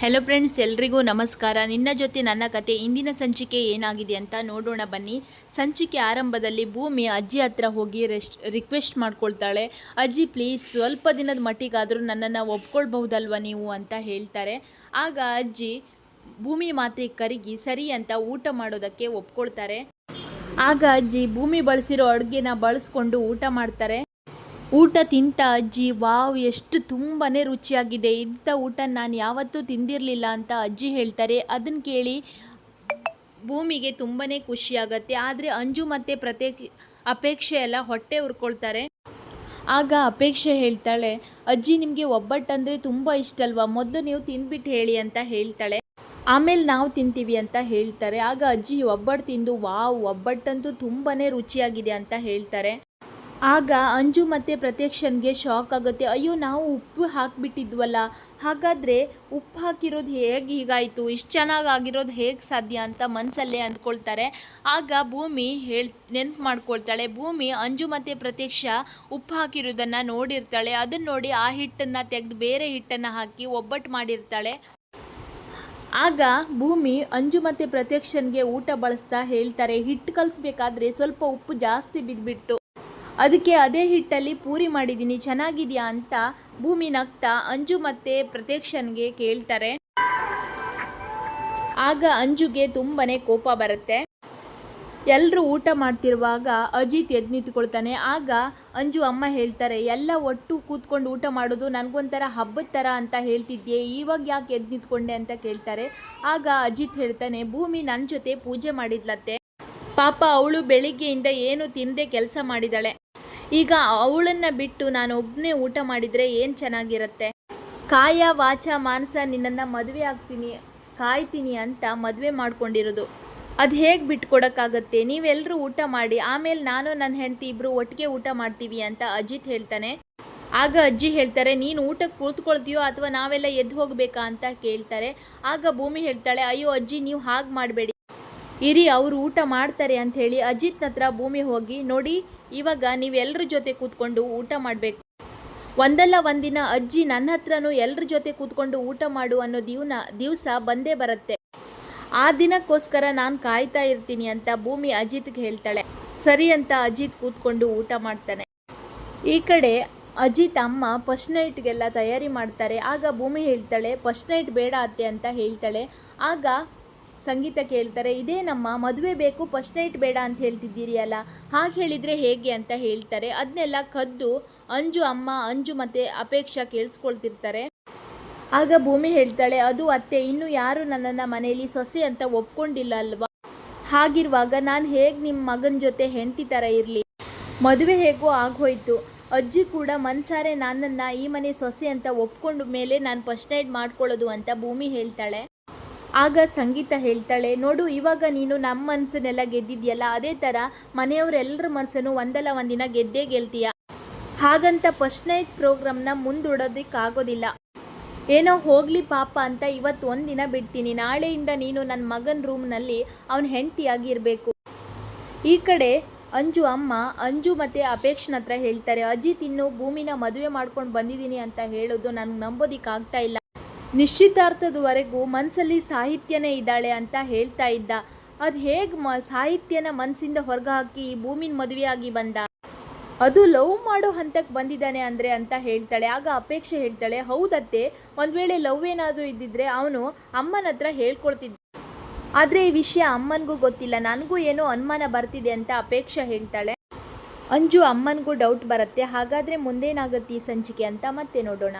Hello friends ಎಲ್ರಿಗೂ ನಮಸ್ಕಾರ. ನಿನ್ನ ಜೊತೆ ನನ್ನ ಕತೆ ಇಂದಿನ ಸಂಚಿಕೆ ಏನಾಗಿದೆ ಅಂತ ನೋಡೋಣ ಬನ್ನಿ. ಸಂಚಿಕೆ ಆರಂಭದಲ್ಲಿ ಭೂಮಿ ಅಜ್ಜಿ ಹತ್ರ ಹೋಗಿ ರೆಸ್ಟ್ ರಿಕ್ವೆಸ್ಟ್ ಮಾಡ್ಕೊಳ್ತಾಳೆ. ಅಜ್ಜಿ ಪ್ಲೀಸ್ ಸ್ವಲ್ಪ ದಿನದ ಮಟ್ಟಿಗಾದರೂ ನನ್ನನ್ನು ಒಪ್ಕೊಳ್ಬಹುದಲ್ವ ನೀವು? ಅಂತ ಹೇಳ್ತಾರೆ. ಆಗ ಅಜ್ಜಿ ಭೂಮಿ ಮಾತ್ರೆ ಕರಿಗಿ, ಸರಿ ಅಂತ ಊಟ ಮಾಡೋದಕ್ಕೆ ಒಪ್ಕೊಳ್ತಾರೆ. ಆಗ ಅಜ್ಜಿ ಭೂಮಿ ಬಳಸಿರೋ ಅಡುಗೆನ ಬಳಸ್ಕೊಂಡು ಊಟ ಮಾಡ್ತಾರೆ. ಊಟ ತಿಂತ ಅಜ್ಜಿ, ವಾವ್, ಎಷ್ಟು ತುಂಬಾ ರುಚಿಯಾಗಿದೆ. ಇಂಥ ಊಟ ನಾನು ಯಾವತ್ತೂ ತಿಂದಿರಲಿಲ್ಲ ಅಂತ ಅಜ್ಜಿ ಹೇಳ್ತಾರೆ. ಅದನ್ನು ಕೇಳಿ ಭೂಮಿಗೆ ತುಂಬಾ ಖುಷಿಯಾಗತ್ತೆ. ಆದರೆ ಅಂಜು ಮತ್ತು ಪ್ರತ್ಯೇಕ ಅಪೇಕ್ಷೆ ಎಲ್ಲ ಹೊಟ್ಟೆ ಉರ್ಕೊಳ್ತಾರೆ. ಆಗ ಅಪೇಕ್ಷೆ ಹೇಳ್ತಾಳೆ, ಅಜ್ಜಿ, ನಿಮಗೆ ಒಬ್ಬಟ್ಟಂದರೆ ತುಂಬ ಇಷ್ಟ ಅಲ್ವಾ ಮೊದಲು ನೀವು ತಿಂದ್ಬಿಟ್ಟು ಹೇಳಿ ಅಂತ ಹೇಳ್ತಾಳೆ. ಆಮೇಲೆ ನಾವು ತಿಂತೀವಿ ಅಂತ ಹೇಳ್ತಾರೆ. ಆಗ ಅಜ್ಜಿ ಒಬ್ಬಟ್ಟು ತಿಂದು, ವಾವ್, ಒಬ್ಬಟ್ಟಂತೂ ತುಂಬಾ ರುಚಿಯಾಗಿದೆ ಅಂತ ಹೇಳ್ತಾರೆ. ಆಗ ಅಂಜು ಮತ್ತು ಪ್ರತ್ಯಕ್ಷನ್ಗೆ ಶಾಕ್ ಆಗುತ್ತೆ. ಅಯ್ಯೋ, ನಾವು ಉಪ್ಪು ಹಾಕಿಬಿಟ್ಟಿದ್ವಲ್ಲ. ಹಾಗಾದರೆ ಉಪ್ಪು ಹಾಕಿರೋದು ಹೇಗೆ ಹೀಗಾಯಿತು? ಇಷ್ಟು ಚೆನ್ನಾಗಿ ಆಗಿರೋದು ಹೇಗೆ ಸಾಧ್ಯ ಅಂತ ಮನಸ್ಸಲ್ಲೇ ಅಂದ್ಕೊಳ್ತಾರೆ. ಆಗ ಭೂಮಿ ಹೇಳ್, ನೆನ್ಪು ಮಾಡ್ಕೊಳ್ತಾಳೆ. ಭೂಮಿ ಅಂಜು ಮತ್ತು ಪ್ರತ್ಯಕ್ಷ ಉಪ್ಪು ಹಾಕಿರೋದನ್ನು ನೋಡಿರ್ತಾಳೆ. ಅದನ್ನು ನೋಡಿ ಆ ಹಿಟ್ಟನ್ನು ತೆಗೆದು ಬೇರೆ ಹಿಟ್ಟನ್ನು ಹಾಕಿ ಒಬ್ಬಟ್ಟು ಮಾಡಿರ್ತಾಳೆ. ಆಗ ಭೂಮಿ ಅಂಜು ಮತ್ತು ಪ್ರತ್ಯಕ್ಷನ್ಗೆ ಊಟ ಬಳಸ್ತಾ ಹೇಳ್ತಾರೆ. ಹಿಟ್ಟು ಕಲಿಸ್ಬೇಕಾದ್ರೆ ಸ್ವಲ್ಪ ಉಪ್ಪು ಜಾಸ್ತಿ ಬಿದ್ದುಬಿಡ್ತು ಅದಕ್ಕೆ ಅದೇ ಹಿಟ್ಟಲ್ಲಿ ಪೂರಿ ಮಾಡಿದ್ದೀನಿ, ಚೆನ್ನಾಗಿದೆಯಾ ಅಂತ ಭೂಮಿ ನಗ್ತಾ ಅಂಜು ಮತ್ತೆ ಪ್ರತ್ಯಕ್ಷನ್ಗೆ ಕೇಳ್ತಾರೆ. ಆಗ ಅಂಜುಗೆ ತುಂಬನೇ ಕೋಪ ಬರುತ್ತೆ. ಎಲ್ಲರೂ ಊಟ ಮಾಡ್ತಿರುವಾಗ ಅಜಿತ್ ಎದ್ದು ನಿಂತ್ಕೊಳ್ತಾನೆ ಆಗ ಅಂಜು ಅಮ್ಮ ಹೇಳ್ತಾರೆ, ಎಲ್ಲ ಒಟ್ಟು ಕೂತ್ಕೊಂಡು ಊಟ ಮಾಡೋದು ನನಗೊಂಥರ ಹಬ್ಬದ ಥರ ಅಂತ ಹೇಳ್ತಿದ್ದೆ ಇವಾಗ ಯಾಕೆ ಎದ್ದು ನಿಂತ್ಕೊಂಡೆ ಅಂತ ಕೇಳ್ತಾರೆ. ಆಗ ಅಜಿತ್ ಹೇಳ್ತಾನೆ, ಭೂಮಿ ನನ್ನ ಜೊತೆ ಪೂಜೆ ಮಾಡಿದ್ಲತ್ತೆ. ಪಾಪ ಅವಳು ಬೆಳಿಗ್ಗೆಯಿಂದ ಏನು ತಿನ್ನದೆ ಕೆಲಸ ಮಾಡಿದಾಳೆ. ಈಗ ಅವಳನ್ನು ಬಿಟ್ಟು ನಾನು ಒಬ್ಬನೇ ಊಟ ಮಾಡಿದರೆ ಏನು ಚೆನ್ನಾಗಿರುತ್ತೆ? ಕಾಯ, ವಾಚ ಮಾನಸ ನಿನ್ನನ್ನು ಮದುವೆ ಆಗ್ತೀನಿ, ಕಾಯ್ತೀನಿ ಅಂತ ಮದುವೆ ಮಾಡ್ಕೊಂಡಿರೋದು. ಅದು ಹೇಗೆ ಬಿಟ್ಕೊಡೋಕ್ಕಾಗತ್ತೆ? ನೀವೆಲ್ಲರೂ ಊಟ ಮಾಡಿ, ಆಮೇಲೆ ನಾನು ನನ್ನ ಹೆಂಡತಿ ಇಬ್ಬರು ಒಟ್ಟಿಗೆ ಊಟ ಮಾಡ್ತೀವಿ ಅಂತ ಅಜಿತ್ ಹೇಳ್ತಾನೆ. ಆಗ ಅಜ್ಜಿ ಹೇಳ್ತಾರೆ, ನೀನು ಊಟಕ್ಕೆ ಕೂತ್ಕೊಳ್ತೀಯೋ ಅಥವಾ ನಾವೆಲ್ಲ ಎದ್ದು ಹೋಗಬೇಕಾ? ಅಂತ ಕೇಳ್ತಾರೆ. ಆಗ ಭೂಮಿ ಹೇಳ್ತಾಳೆ, ಅಯ್ಯೋ ಅಜ್ಜಿ, ನೀವು ಹಾಗೆ ಮಾಡಬೇಡಿ. ಇರಿ, ಅವರು ಊಟ ಮಾಡ್ತಾರೆ ಅಂತ ಹೇಳಿ ಅಜಿತ್ನ ಹತ್ರ ಭೂಮಿ ಹೋಗಿ, ನೋಡಿ, ಇವಾಗ ನೀವೆಲ್ಲರ ಜೊತೆ ಕೂತ್ಕೊಂಡು ಊಟ ಮಾಡಬೇಕು. ಒಂದಲ್ಲ ಒಂದಿನ ಅಜ್ಜಿ ನನ್ನ ಹತ್ರನೂ ಎಲ್ಲರ ಜೊತೆ ಕೂತ್ಕೊಂಡು ಊಟ ಮಾಡು ಅನ್ನೋ ದಿವ್ನ, ದಿವಸ ಬಂದೇ ಬರುತ್ತೆ. ಆ ದಿನಕ್ಕೋಸ್ಕರ ನಾನು ಕಾಯ್ತಾ ಇರ್ತೀನಿ ಅಂತ ಭೂಮಿ ಅಜಿತ್ಗೆ ಹೇಳ್ತಾಳೆ. ಸರಿ ಅಂತ ಅಜಿತ್ ಕೂತ್ಕೊಂಡು ಊಟ ಮಾಡ್ತಾನೆ. ಈ ಕಡೆ ಅಜಿತ್ ಅಮ್ಮ ಫಸ್ಟ್ ನೈಟ್ಗೆಲ್ಲ ತಯಾರಿ ಮಾಡ್ತಾರೆ. ಆಗ ಭೂಮಿ ಹೇಳ್ತಾಳೆ, ಫಸ್ಟ್ ನೈಟ್ ಬೇಡ ಅತ್ತೆ ಅಂತ ಹೇಳ್ತಾಳೆ. ಆಗ ಸಂಗೀತ ಕೇಳ್ತಾರೆ, ಇದೇ ನಮ್ಮ, ಮದುವೆ ಬೇಕು ಫಸ್ಟ್ ನೈಟ್ ಬೇಡ ಅಂತ ಹೇಳ್ತಿದ್ದೀರಿ ಅಲ್ಲ? ಹಾಗೆ ಹೇಳಿದರೆ ಹೇಗೆ ಅಂತ ಹೇಳ್ತಾರೆ. ಅದನ್ನೆಲ್ಲ ಕದ್ದು ಅಂಜು ಅಮ್ಮ, ಅಂಜು ಮತ್ತು ಅಪೇಕ್ಷಾ ಕೇಳಿಸ್ಕೊಳ್ತಿರ್ತಾರೆ. ಆಗ ಭೂಮಿ ಹೇಳ್ತಾಳೆ, ಅದು ಅತ್ತೆ, ಇನ್ನು ಯಾರು ನನ್ನನ್ನು ಮನೆಯಲ್ಲಿ ಸೊಸೆ ಅಂತ ಒಪ್ಕೊಂಡಿಲ್ಲ ಅಲ್ವಾ? ಹಾಗಿರುವಾಗ ನಾನು ಹೇಗೆ ನಿಮ್ಮ ಮಗನ ಜೊತೆ ಹೆಂಡತಿ ಥರ ಇರಲಿ? ಮದುವೆ ಹೇಗೋ ಆಗೋಯ್ತು ಅಜ್ಜಿ ಕೂಡ, ಮನ್ಸಾರೆ ನನ್ನನ್ನು ಈ ಮನೆ ಸೊಸೆ ಅಂತ ಒಪ್ಕೊಂಡ ಮೇಲೆ ನಾನು ಫಸ್ಟ್ ನೈಟ್ ಮಾಡ್ಕೊಳ್ಳೋದು ಅಂತ ಭೂಮಿ ಹೇಳ್ತಾಳೆ. ಆಗ ಸಂಗೀತ ಹೇಳ್ತಾಳೆ, ನೋಡು, ಇವಾಗ ನೀನು ನಮ್ಮ ಮನಸ್ಸನ್ನೆಲ್ಲ ಗೆದ್ದಿದ್ಯಲ್ಲ, ಅದೇ ಥರ ಮನೆಯವರೆಲ್ಲರ ಮನಸ್ಸನ್ನು ಒಂದಲ್ಲ ಒಂದಿನ ಗೆದ್ದೇ ಗೆಲ್ತೀಯ? ಹಾಗಂತ ಫಸ್ಟ್ ನೈಟ್ ಪ್ರೋಗ್ರಾಮ್ನ ಮುಂದೂಡೋದಕ್ಕಾಗೋದಿಲ್ಲ ಏನೋ ಹೋಗಲಿ ಪಾಪ ಅಂತ ಇವತ್ತು ಒಂದಿನ ಬಿಡ್ತೀನಿ, ನಾಳೆಯಿಂದ ನೀನು ನನ್ನ ಮಗನ ರೂಮ್ನಲ್ಲಿ ಅವನ ಹೆಂಡತಿಯಾಗಿ ಇರಬೇಕು. ಈ ಕಡೆ ಅಂಜು ಅಮ್ಮ, ಅಂಜು ಮತ್ತು ಅಪೇಕ್ಷನ ಹತ್ರ ಹೇಳ್ತಾರೆ, ಅಜಿತ್ ಇನ್ನು ಭೂಮಿನ ಮದುವೆ ಮಾಡ್ಕೊಂಡು ಬಂದಿದ್ದೀನಿ ಅಂತ ಹೇಳೋದು ನನಗೆ ನಂಬೋದಿಕ್ಕಾಗ್ತಾ ಇಲ್ಲ. ನಿಶ್ಚಿತಾರ್ಥದವರೆಗೂ ಮನಸ್ಸಲ್ಲಿ ಸಾಹಿತ್ಯನೇ ಇದ್ದಾಳೆ ಅಂತ ಹೇಳ್ತಾ ಇದ್ದ. ಅದು ಹೇಗೆ ಮ, ಸಾಹಿತ್ಯನ ಮನಸ್ಸಿಂದ ಹೊರಗೆ ಹಾಕಿ ಈ ಭೂಮಿನ ಮದುವೆಯಾಗಿ ಬಂದ? ಅದು ಲವ್ ಮಾಡೋ ಹಂತಕ್ಕೆ ಬಂದಿದ್ದಾನೆ ಅಂದರೆ ಅಂತ ಹೇಳ್ತಾಳೆ. ಆಗ ಅಪೇಕ್ಷೆ ಹೇಳ್ತಾಳೆ, ಹೌದತ್ತೆ, ಒಂದು ವೇಳೆ ಲವ್ ಏನಾದರೂ ಇದ್ದಿದ್ರೆ ಅವನು ಅಮ್ಮನ ಹತ್ರ ಹೇಳ್ಕೊಳ್ತಿದ್ದ. ಆದರೆ ಈ ವಿಷಯ ಅಮ್ಮನಿಗೂ ಗೊತ್ತಿಲ್ಲ, ನನಗೂ ಏನೋ ಅನುಮಾನ ಬರ್ತಿದೆ ಅಂತ ಅಪೇಕ್ಷೆ ಹೇಳ್ತಾಳೆ. ಅಂಜು ಅಮ್ಮನಿಗೂ ಡೌಟ್ ಬರುತ್ತೆ, ಹಾಗಾದರೆ ಮುಂದೇನಾಗುತ್ತೆ ಈ ಸಂಚಿಕೆ ಅಂತ ಮತ್ತೆ ನೋಡೋಣ.